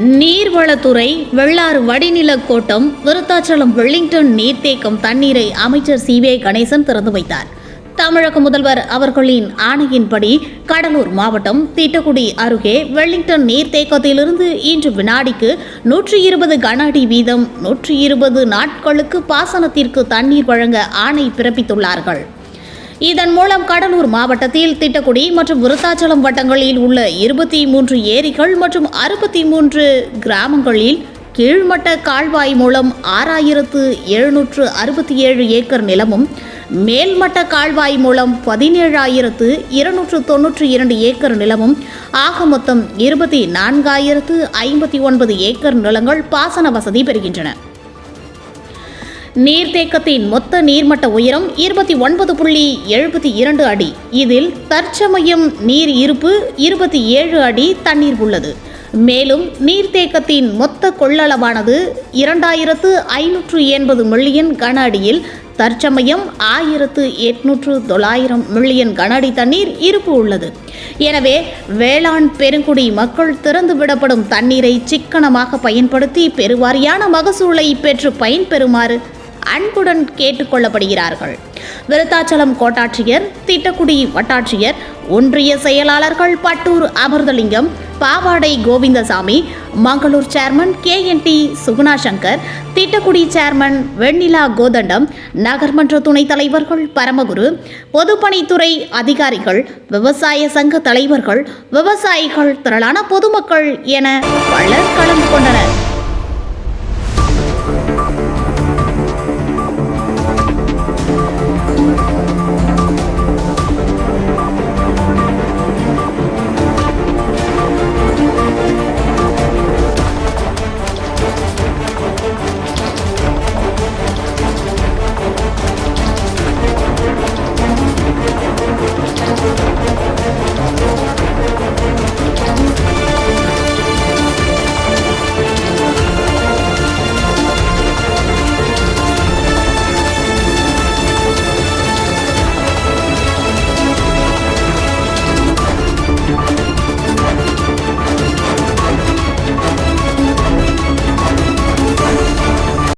நீர்வளத்துறை வெள்ளாறு வடிநில கோட்டம் விருத்தாச்சலம் வெள்ளிங்டன் நீர்த்தேக்கம் தண்ணீரை அமைச்சர் சி. வே. கணேசன் திறந்து வைத்தார். தமிழக முதல்வர் அவர்களின் ஆணையின்படி கடலூர் மாவட்டம் திட்டக்குடி அருகே வெள்ளிங்டன் நீர்த்தேக்கத்திலிருந்து இன்று வினாடிக்கு நூற்றி இருபது கன அடி வீதம் நூற்றி இருபது நாட்களுக்கு பாசனத்திற்கு தண்ணீர் வழங்க ஆணை பிறப்பித்துள்ளார்கள். இதன் மூலம் கடலூர் மாவட்டத்தில் திட்டக்குடி மற்றும் விருத்தாச்சலம் வட்டங்களில் உள்ள இருபத்தி மூன்று ஏரிகள் மற்றும் அறுபத்தி மூன்று கிராமங்களில் கீழ்மட்ட கால்வாய் மூலம் ஆறாயிரத்து எழுநூற்று அறுபத்தி ஏழு ஏக்கர் நிலமும் மேல்மட்ட கால்வாய் மூலம் பதினேழாயிரத்து இருநூற்று தொன்னூற்றி இரண்டு ஏக்கர் நிலமும் ஆக மொத்தம் இருபத்தி நான்காயிரத்து ஐம்பத்தி ஒன்பது ஏக்கர் நிலங்கள் பாசன வசதி பெறுகின்றன. நீர்த்தேக்கத்தின் மொத்த நீர்மட்ட உயரம் இருபத்தி ஒன்பது புள்ளி எழுபத்தி இரண்டு அடி. இதில் தற்சமயம் நீர் இருப்பு இருபத்தி ஏழு அடி தண்ணீர் உள்ளது. மேலும் நீர்த்தேக்கத்தின் மொத்த கொள்ளளவானது இரண்டாயிரத்து ஐநூற்று எண்பது மில்லியன் கன அடியில் தற்சமயம் ஆயிரத்து எட்நூற்று தொள்ளாயிரம் மில்லியன் கனஅடி தண்ணீர் இருப்பு உள்ளது. எனவே வேளாண் பெருங்குடி மக்கள் திறந்து விடப்படும் தண்ணீரை சிக்கனமாக பயன்படுத்தி பெருவாரியான மகசூலை பெற்று பயன்பெறுமாறு அன்புடன் கேட்டுக்கொள்ளப்படுகிறார்கள். விருத்தாச்சலம் கோட்டாட்சியர் திட்டக்குடி வட்டாட்சியர் ஒன்றிய செயலாளர்கள் Pattur Amirthalingam Pavadai Govindasamy Mangalur chairman K N D Suguna Shankar Tittakudi chairman Vennila Kothandam நகர்மன்ற துணைத் தலைவர்கள் பரமகுரு பொதுப்பணித்துறை அதிகாரிகள் விவசாய சங்க தலைவர்கள் விவசாயிகள் திரளான பொதுமக்கள் என பலர் கலந்து கொண்டனர்.